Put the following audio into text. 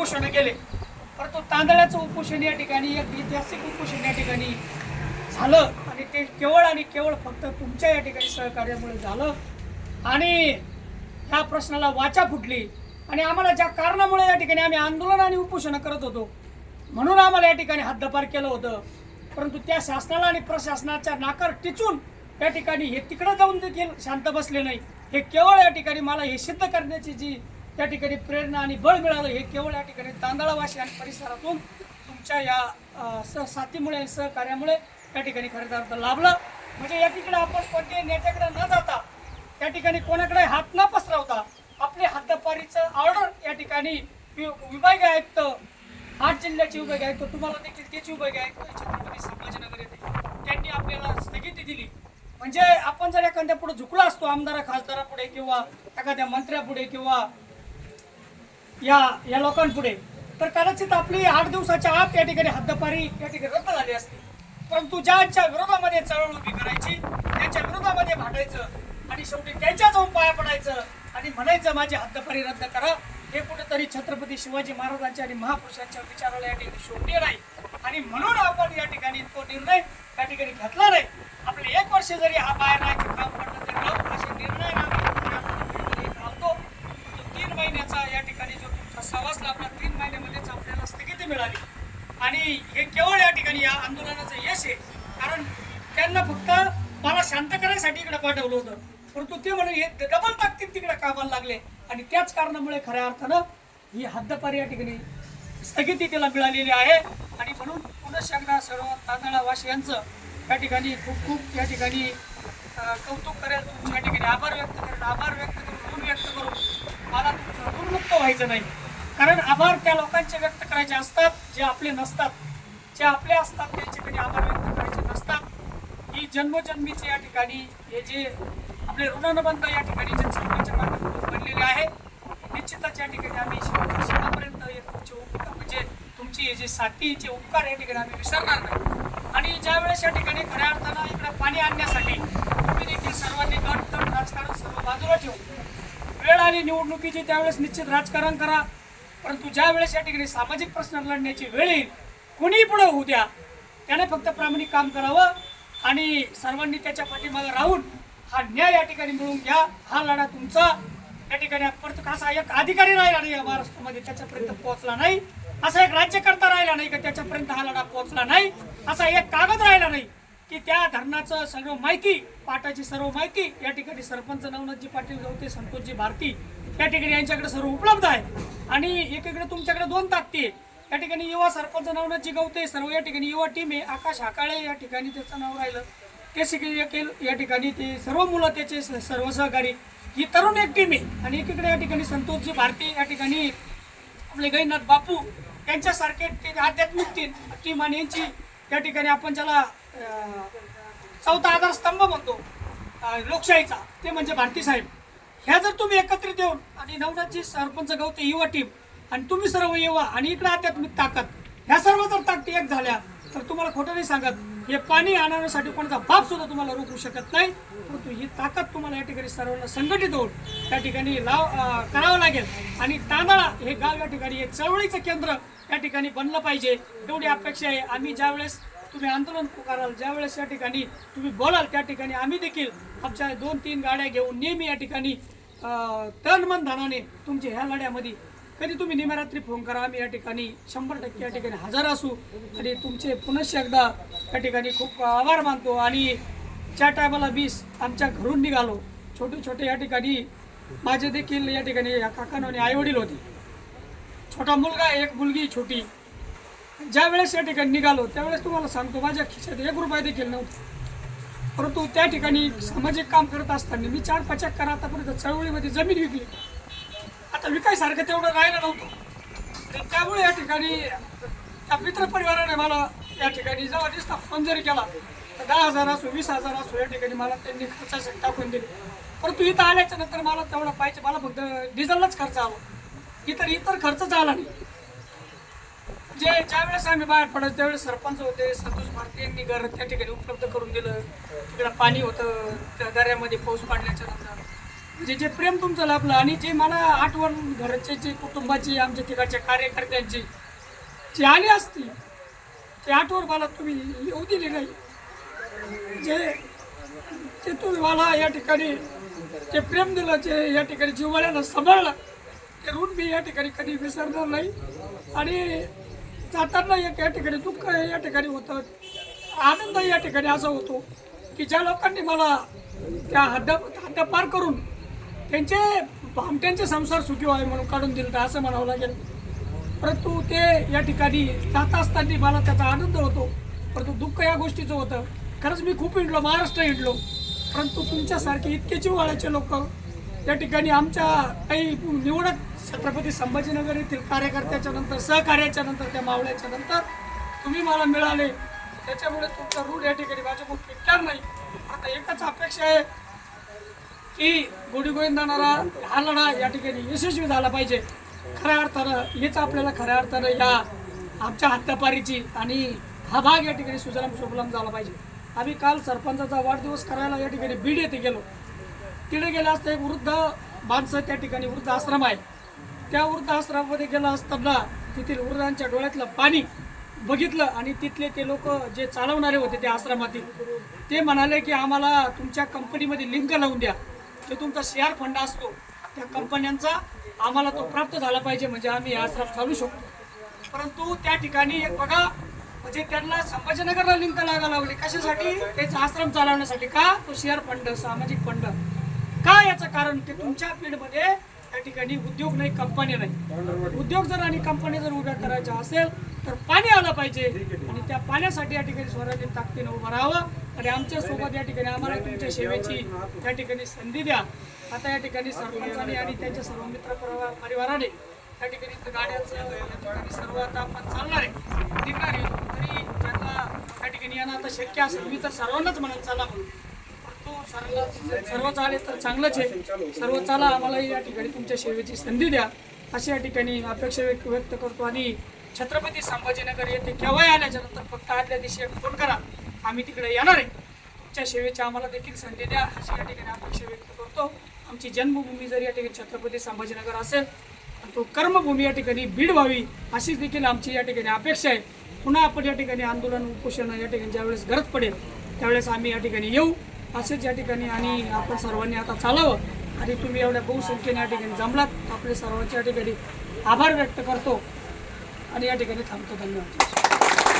उपोषण केले. परंतु तांदळाचं उपोषण या ठिकाणी एक ऐतिहासिक उपोषण या ठिकाणी झालं आणि ते केवळ आणि केवळ फक्त तुमच्या या ठिकाणी सहकार्यामुळे झालं. आणि ह्या प्रश्नाला वाचा फुटली. आणि आम्हाला ज्या कारणामुळे या ठिकाणी आम्ही आंदोलन आणि उपोषण करत होतो म्हणून आम्हाला या ठिकाणी हद्दपार केलं होतं. परंतु त्या शासनाला आणि प्रशासनाच्या नाकार टिचून या ठिकाणी हे तिकडं जाऊन देखील शांत बसले नाही. हे केवळ या ठिकाणी मला हे सिद्ध करण्याची जी त्या ठिकाणी प्रेरणा आणि बळ मिळालं हे केवळ या ठिकाणी तांदळावाशी आणि परिसरातून तुमच्या या अ, स साथीमुळे आणि सहकार्यामुळे त्या ठिकाणी खरेदी अर्थ लाभला. म्हणजे या ठिकाणी आपण कोणत्याही नेत्याकडे न जाता त्या ठिकाणी कोणाकडे हात न पसरवता आपले हद्दपारीचं ऑर्डर या ठिकाणी वि- विभागीय आयुक्त आठ जिल्ह्याचे विभागीय आयुक्त तुम्हाला देखील त्याची विभागीय आयुक्त छत्रपती संभाजीनगर येथे त्यांनी आपल्याला स्थगिती दिली. म्हणजे आपण जर एखाद्या पुढे झुकला असतो आमदारा खासदारापुढे किंवा एखाद्या मंत्र्यापुढे किंवा या या लोकांपुढे. तर कदाचित आपली आठ दिवसाच्या आत या ठिकाणी हद्दपारी या ठिकाणी रद्द झाली असते. परंतु ज्यांच्या विरोधामध्ये चळवळ उभी करायची त्यांच्या विरोधामध्ये भांडायचं आणि शेवटी त्यांच्या जाऊन पाया पडायचं आणि म्हणायचं माझी हद्दपारी रद्द करा. हे कुठेतरी छत्रपती शिवाजी महाराजांच्या आणि महापुरुषांच्या विचाराला या ठिकाणी शोभनीय नाही. आणि म्हणून आपण या ठिकाणी तो निर्णय या ठिकाणी घेतला नाही. आपले एक वर्ष जरी हा बाहेर राहायचं काम पडलं तरी असे निर्णय राहतो. तो तीन महिन्याचा या ठिकाणी जो लाभला तीन महिन्यामध्येच आपल्याला स्थगिती मिळाली? आणि हे केवळ या ठिकाणी या आंदोलनाचं यश आहे. कारण त्यांना फक्त मला शांत करायसाठी इकडे पाठवलं होतं. परंतु ते म्हणून हे डबल ताकदीत तिकडे कामाला लागले. आणि त्याच कारणामुळे खऱ्या अर्थानं ही हद्दपारी या ठिकाणी स्थगिती तिला मिळालेली आहे. आणि म्हणून पुनश्च एकदा सर्व तांदळावासियांचं या ठिकाणी खूप खूप या ठिकाणी कौतुक करेल. तुमच्या या ठिकाणी आभार व्यक्त करेल आभार व्यक्त करून ऋण व्यक्त करून मला तुमचं ऋणमुक्त व्हायचं नाही. कारण आभार त्या लोकांचे व्यक्त करायचे असतात जे आपले नसतात. जे आपले असतात त्यांचे कधी आभार व्यक्त करायचे नसतात. ही जन्मजन्मीचे या ठिकाणी हे जे आपले ऋणानुबंध या ठिकाणी जनसंख्येच्या माध्यमातून बनलेले आहे निश्चितच या ठिकाणी आम्ही शेवटच्या शेवटपर्यंत हे तुमचे उप- म्हणजे तुमची हे जे साठीचे उपकार या ठिकाणी आम्ही विसरणार नाही. आणि ज्या वेळेस या ठिकाणी खऱ्या अर्थानं इकडे पाणी आणण्यासाठी तुम्ही देखील सर्वांनी गट तट राजकारण सर्व बाजूला ठेवून वेळ आली निवडणुकीची त्यावेळेस निश्चित राजकारण करा. परंतु ज्या वेळेस या ठिकाणी सामाजिक प्रश्न लढण्याची वेळ येईल कोणीही पुढे होऊ द्या. त्याने फक्त प्रामाणिक काम करावं आणि सर्वांनी त्याच्या पाठीमागे राहून हा न्याय या ठिकाणी मिळवून घ्या. हा लढा तुमचा. या ठिकाणी परत असा एक अधिकारी राहिला नाही या महाराष्ट्रामध्ये त्याच्यापर्यंत पोहोचला नाही. असा एक राज्यकर्ता राहिला नाही का त्याच्यापर्यंत हा लढा पोहोचला नाही. असा एक कागद राहिला नाही. की त्या धरणाचं सर्व माहिती पाटाची सर्व माहिती या ठिकाणी सरपंच नवनाथजी पाटील गवते संतोषजी भारती या ठिकाणी यांच्याकडे सर्व उपलब्ध आहे. आणि एकीकडे तुमच्याकडे दोन ताकदी आहे. या ठिकाणी युवा सरपंच नवनाथजी गवते सर्व या ठिकाणी युवा टीम आहे. आकाश हाकाळे या ठिकाणी त्याचं नाव राहिलं. ते देखील या ठिकाणी ते सर्व मुलं त्याचे स- सर्व सहकारी. ही तरुण एक टीम आहे. आणि एकीकडे या ठिकाणी संतोषजी भारती या ठिकाणी आपले गैनाथ बापू यांच्यासारखे ते आध्यात्मिक टीम टीम आणि यांची या ठिकाणी आपण ज्याला चौथा आधारस्तंभ म्हणतो लोकशाहीचा ते म्हणजे भारती साहेब. ह्या जर तुम्ही एकत्रित येऊन आणि नवनाथजी सरपंच गवते युवा टीम आणि तुम्ही सर्व युवा आणि इकडे आध्यात्मिक ताकद ह्या सर्व जर ताकदी एक झाल्या तर तुम्हाला खोटं नाही सांगत. हे पाणी आणण्यासाठी कोणाचा बाप सुद्धा तुम्हाला रोखू शकत नाही. परंतु ही ताकद तुम्हाला या ठिकाणी सर्वांना संघटित होऊन त्या ठिकाणी लाव करावं लागेल. आणि तांदळा हे गाव या ठिकाणी हे चळवळीचं केंद्र या ठिकाणी बनलं पाहिजे. एवढी अपेक्षा आहे. आम्ही ज्यावेळेस तुम्ही आंदोलन पुकाराल ज्यावेळेस या ठिकाणी तुम्ही बोलाल त्या ठिकाणी आम्ही देखील आमच्या दोन तीन गाड्या घेऊन नेहमी या ठिकाणी तन मन धनाने तुमच्या ह्या लढ्यामध्ये कधी तुम्ही निमरात्री फोन करा आम्ही या ठिकाणी शंभर टक्के या ठिकाणी हजर असू. आणि तुमचे पुनश्च एकदा या ठिकाणी खूप आभार मानतो आणि ज्या टायमाला बीस आमच्या घरून निघालो छोटे छोटे या ठिकाणी माझे देखील या ठिकाणी या आणि आईवडील होते. छोटा मुलगा एक मुलगी छोटी ज्या वेळेस या ठिकाणी निघालो त्यावेळेस तुम्हाला सांगतो माझ्या खिशात एक रुपया देखील नव्हता. परंतु त्या ठिकाणी सामाजिक काम करत असताना मी चार पाच करा आतापर्यंत चळवळीमध्ये जमीन विकली. आता विकायसारखं तेवढं राहिलं नव्हतं. आणि त्यामुळे या ठिकाणी त्या मित्रपरिवाराने मला या ठिकाणी जेव्हा दिसता फोन जरी केला तर दहा हजार असो वीस हजार असो या ठिकाणी मला त्यांनी खर्चासाठी टाकून दिले. परंतु इथं आल्याच्यानंतर मला तेवढं पाहिजे मला फक्त डिझेललाच खर्च आला. इतर इतर खर्चच आला नाही. जे ज्यावेळेस आम्ही बाहेर पडत त्यावेळेस सरपंच होते संतोष भारती यांनी घर त्या ठिकाणी उपलब्ध करून दिलं. तिकडं पाणी होतं त्या दऱ्यामध्ये पाऊस पाडल्याच्या नंतर. म्हणजे जे प्रेम तुमचं लाभलं आणि जे मला आठवण घरचे जे कुटुंबाची आमच्या तिकडच्या कार्यकर्त्यांची जी आली असती ती आठवण मला तुम्ही येऊ दिली नाही. जे ते तुम्ही मला या ठिकाणी जे प्रेम दिलं जे या ठिकाणी जिव्हाळ्यानं सांभाळलं ते ऋण मी या ठिकाणी कधी विसरणार नाही. आणि जाताना एक या ठिकाणी दुःख या ठिकाणी होतं. आनंद या ठिकाणी असा होतो की ज्या लोकांनी मला त्या हद्द हद्द पार करून त्यांचे भामट्यांचे संसार सुखी व्हावे म्हणून काढून दिलं तर असं म्हणावं लागेल. परंतु ते या ठिकाणी जात असताना मला त्याचा आनंद होतो परंतु दुःख या गोष्टीचं होतं. खरंच मी खूप हिंडलो महाराष्ट्र हिंडलो. परंतु तुमच्यासारखे इतके जीववाळ्याचे लोक या ठिकाणी आमच्या काही निवडक छत्रपती संभाजीनगर येथील कार्यकर्त्याच्या नंतर सहकार्याच्या नंतर त्या मावळ्याच्या नंतर तुम्ही मला मिळाले. त्याच्यामुळे तुमचा रूढ या ठिकाणी माझ्याकडून फिटणार नाही. आता एकच अपेक्षा आहे की गोडी गोविंदानाला हा लढा या ठिकाणी यशस्वी झाला पाहिजे. खऱ्या अर्थानं हेच आपल्याला खऱ्या अर्थानं या आमच्या हद्दपारीची आणि हा भाग या ठिकाणी सुजलाम सुफलाम झाला पाहिजे. आम्ही काल सरपंचाचा वाढदिवस करायला या ठिकाणी बीड येथे गेलो. तिथे गेला असता एक वृद्ध माणसं त्या ठिकाणी वृद्ध आश्रम आहे. त्या वृद्ध आश्रमामध्ये गेला असताना तेथील वृद्धांच्या डोळ्यातलं पाणी बघितलं आणि तिथले ते लोक जे चालवणारे होते त्या आश्रमातील ते म्हणाले की आम्हाला तुमच्या कंपनीमध्ये लिंक लावून द्या. जो तुमचा शेअर फंड असतो. त्या कंपन्यांचा आम्हाला तो प्राप्त झाला पाहिजे म्हणजे आम्ही आश्रम चालू शकतो. परंतु त्या ठिकाणी एक बघा म्हणजे त्यांना संभाजीनगरला लिंक लागा लावली कशासाठी? त्याचा आश्रम चालवण्यासाठी का? तो शेअर फंड सामाजिक फंड. का याचं कारण की तुमच्या फील्डमध्ये त्या ठिकाणी उद्योग नाही कंपनी नाही. उद्योग जर आणि कंपनी जर उभ्या करायच्या असेल तर पाणी आलं पाहिजे. आणि त्या पाण्यासाठी या ठिकाणी स्वराज्य ताकदीनं उभं राहावं. आणि आमच्यासोबत या ठिकाणी आम्हाला तुमच्या सेवेची त्या ठिकाणी संधी द्या. आता या ठिकाणी सरपंचाने आणि त्यांच्या सर्व मित्र परिवाराने त्या ठिकाणी गाड्यांचं या ठिकाणी सर्व आता आपण चालणार आहे. निघणार आहे. तरी त्यांना त्या ठिकाणी येणं आता शक्य असेल मी तर सर्वांनाच म्हणत चला म्हणून सर्व सर्व चाले तर चांगलंच आहे. सर्व चाला आम्हाला या ठिकाणी तुमच्या सेवेची संधी द्या. अशी या ठिकाणी अपेक्षा व्यक्त व्यक्त करतो आणि छत्रपती संभाजीनगर येथे केव्हाही आल्याच्यानंतर फक्त आदल्या दिवशी एक फोन करा. आम्ही तिकडे येणार आहे. तुमच्या सेवेची आम्हाला देखील संधी द्या. अशी या ठिकाणी अपेक्षा व्यक्त करतो. आमची जन्मभूमी जर या ठिकाणी छत्रपती संभाजीनगर असेल आणि तो कर्मभूमी या ठिकाणी बीड व्हावी अशीच देखील आमची या ठिकाणी अपेक्षा आहे. पुन्हा आपण या ठिकाणी आंदोलन उपोषण या ठिकाणी ज्यावेळेस गरज पडेल त्यावेळेस आम्ही या ठिकाणी येऊ. असेच या ठिकाणी आणि आपण सर्वांनी आता चालावं. आणि तुम्ही एवढ्या बहुसंख्येने या ठिकाणी जमलात. आपले सर्वांच्या या ठिकाणी आभार व्यक्त करतो. आणि या ठिकाणी थांबतो. धन्यवाद.